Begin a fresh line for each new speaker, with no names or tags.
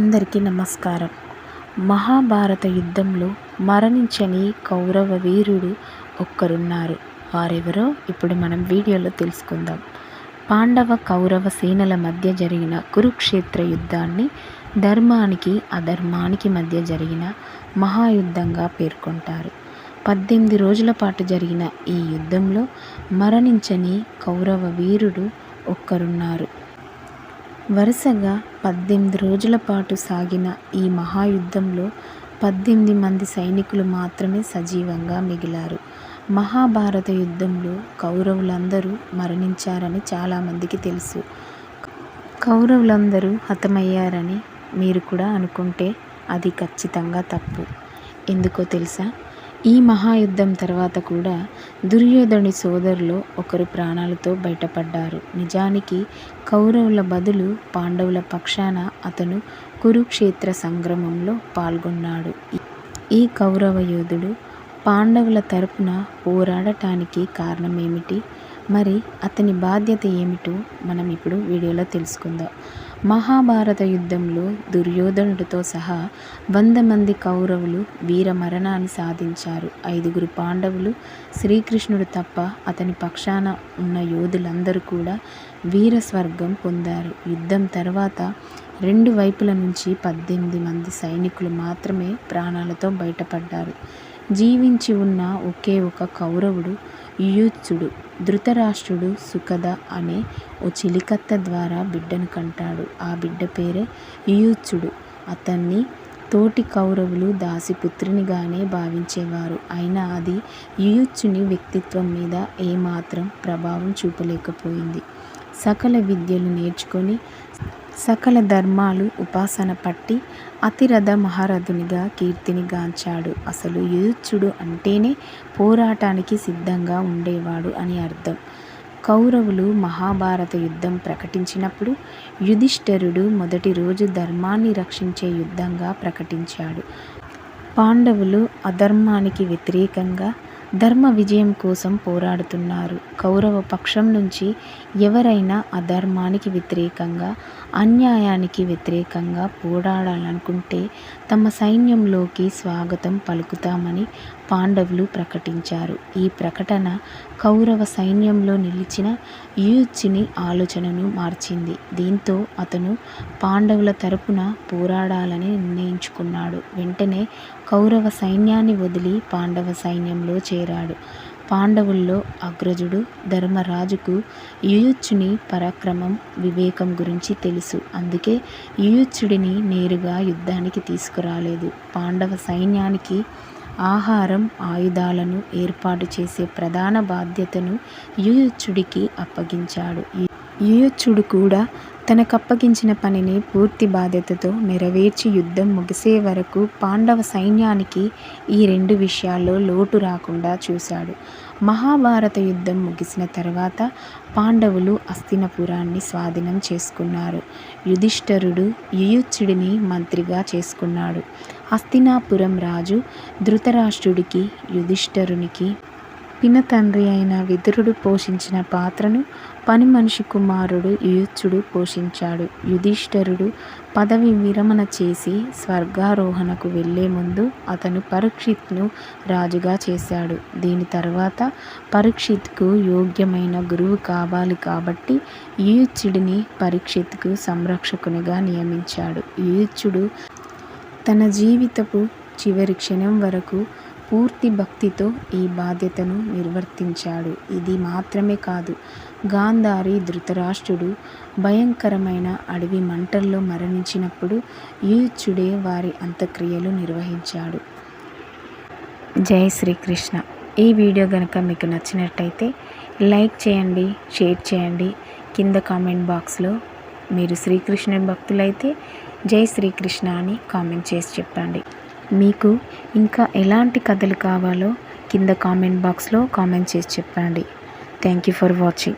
అందరికీ నమస్కారం. మహాభారత యుద్ధంలో మరణించని కౌరవ వీరుడు ఒక్కరున్నారు. వారెవరో ఇప్పుడు మనం వీడియోలో తెలుసుకుందాం. పాండవ కౌరవ సేనల మధ్య జరిగిన కురుక్షేత్ర యుద్ధాన్ని ధర్మానికి అధర్మానికి మధ్య జరిగిన మహాయుద్ధంగా పేర్కొంటారు. పద్దెనిమిది రోజుల పాటు జరిగిన ఈ యుద్ధంలో మరణించని కౌరవ వీరుడు ఒక్కరున్నారు. వరుసగా పద్దెనిమిది రోజుల పాటు సాగిన ఈ మహాయుద్ధంలో పద్దెనిమిది మంది సైనికులు మాత్రమే సజీవంగా మిగిలారు. మహాభారత యుద్ధంలో కౌరవులందరూ మరణించారని చాలామందికి తెలుసు. కౌరవులందరూ హతమయ్యారని మీరు కూడా అనుకుంటే అది ఖచ్చితంగా తప్పు. ఎందుకో తెలుసా? ఈ మహాయుద్ధం తర్వాత కూడా దుర్యోధని సోదరులో ఒకరు ప్రాణాలతో బయటపడ్డారు. నిజానికి కౌరవుల బదులు పాండవుల పక్షాన అతను కురుక్షేత్ర సంగ్రమంలో పాల్గొన్నాడు. ఈ కౌరవ యోధుడు పాండవుల తరపున పోరాడటానికి కారణమేమిటి? మరి అతని బాధ్యత ఏమిటో మనం ఇప్పుడు వీడియోలో తెలుసుకుందాం. మహాభారత యుద్ధంలో దుర్యోధనుడితో సహా వంద మంది కౌరవులు వీర మరణాన్ని సాధించారు. ఐదుగురు పాండవులు శ్రీకృష్ణుడు తప్ప అతని పక్షాన ఉన్న యోధులందరూ కూడా వీర స్వర్గం పొందారు. యుద్ధం తర్వాత రెండు వైపుల నుంచి పద్దెనిమిది మంది సైనికులు మాత్రమే ప్రాణాలతో బయటపడ్డారు. జీవించి ఉన్న ఒకే ఒక కౌరవుడు యుయుత్సుడు ధృతరాష్ట్రుడు సుఖద అనే ఓ చిలికత్త ద్వారా బిడ్డను కంటాడు. ఆ బిడ్డ పేరే యుయుత్సుడు అతన్ని తోటి కౌరవులు దాసిపుత్రునిగానే భావించేవారు. అయినా అది యుయుత్సుని వ్యక్తిత్వం మీద ఏమాత్రం ప్రభావం చూపలేకపోయింది. సకల విద్యలు నేర్చుకొని సకల ధర్మాలు ఉపాసన పట్టి అతిరథ మహారథునిగా కీర్తిని గాంచాడు. అసలు యుధుచ్చుడు అంటేనే పోరాటానికి సిద్ధంగా ఉండేవాడు అని అర్థం. కౌరవులు మహాభారత యుద్ధం ప్రకటించినప్పుడు యుధిష్ఠరుడు మొదటి రోజు ధర్మాన్ని రక్షించే యుద్ధంగా ప్రకటించాడు. పాండవులు అధర్మానికి వ్యతిరేకంగా ధర్మ విజయం కోసం పోరాడుతున్నారు. కౌరవ పక్షం నుంచి ఎవరైనా అధర్మానికి వ్యతిరేకంగా అన్యాయానికి వ్యతిరేకంగా పోరాడాలనుకుంటే తమ సైన్యంలోకి స్వాగతం పలుకుతామని పాండవులు ప్రకటించారు. ఈ ప్రకటన కౌరవ సైన్యంలో నిలిచిన యూచిని ఆలోచనను మార్చింది. దీంతో అతను పాండవుల తరపున పోరాడాలని నిర్ణయించుకున్నాడు. వెంటనే కౌరవ సైన్యాన్ని వదిలి పాండవ సైన్యంలో చేరాడు. పాండవుల్లో అగ్రజుడు ధర్మరాజుకు యుయుచ్చుని పరాక్రమం వివేకం గురించి తెలుసు. అందుకే యుయుచ్చుడిని నేరుగా యుద్ధానికి తీసుకురాలేదు. పాండవ సైన్యానికి ఆహారం ఆయుధాలను ఏర్పాటు చేసే ప్రధాన బాధ్యతను యుయుత్సుడికి అప్పగించాడు. యుయుత్సుడు కూడా తనకప్పగించిన పనిని పూర్తి బాధ్యతతో నెరవేర్చి యుద్ధం ముగిసే వరకు పాండవ సైన్యానికి ఈ రెండు విషయాల్లో లోటు రాకుండా చూశాడు. మహాభారత యుద్ధం ముగిసిన తర్వాత పాండవులు అస్థినపురాన్ని స్వాధీనం చేసుకున్నారు. యుధిష్ఠరుడు యుయుత్సుడిని మంత్రిగా చేసుకున్నాడు. హస్తినాపురం రాజు ధృతరాష్ట్రుడికి యుధిష్ఠరునికి పినతండ్రి అయిన విదురుడు పోషించిన పాత్రను పని మనిషి కుమారుడు యుయుత్సుడు పోషించాడు. యుధిష్ఠరుడు పదవి విరమణ చేసి స్వర్గారోహణకు వెళ్ళే ముందు అతను పరీక్షిత్ను రాజుగా చేశాడు. దీని తర్వాత పరీక్షిత్కు యోగ్యమైన గురువు కావాలి కాబట్టి యుయుత్సుడిని పరీక్షిత్కు సంరక్షకునిగా నియమించాడు. యుయుత్సుడు తన జీవితపు చివరి క్షణం వరకు పూర్తి భక్తితో ఈ బాధ్యతను నిర్వర్తించాడు. ఇది మాత్రమే కాదు గాంధారి ధృతరాష్ట్రుడు భయంకరమైన అడవి మంటల్లో మరణించినప్పుడు యూచుడే వారి అంత్యక్రియలు నిర్వహించాడు. జై శ్రీకృష్ణ. ఈ వీడియో కనుక మీకు నచ్చినట్టయితే లైక్ చేయండి షేర్ చేయండి. కింద కామెంట్ బాక్స్లో మీరు శ్రీకృష్ణుని భక్తులైతే జై శ్రీకృష్ణ అని కామెంట్ చేసి చెప్పండి. మీకు ఇంకా ఎలాంటి కథలు కావాలో కింద కామెంట్ బాక్స్లో కామెంట్ చేసి చెప్పండి. Thank you for watching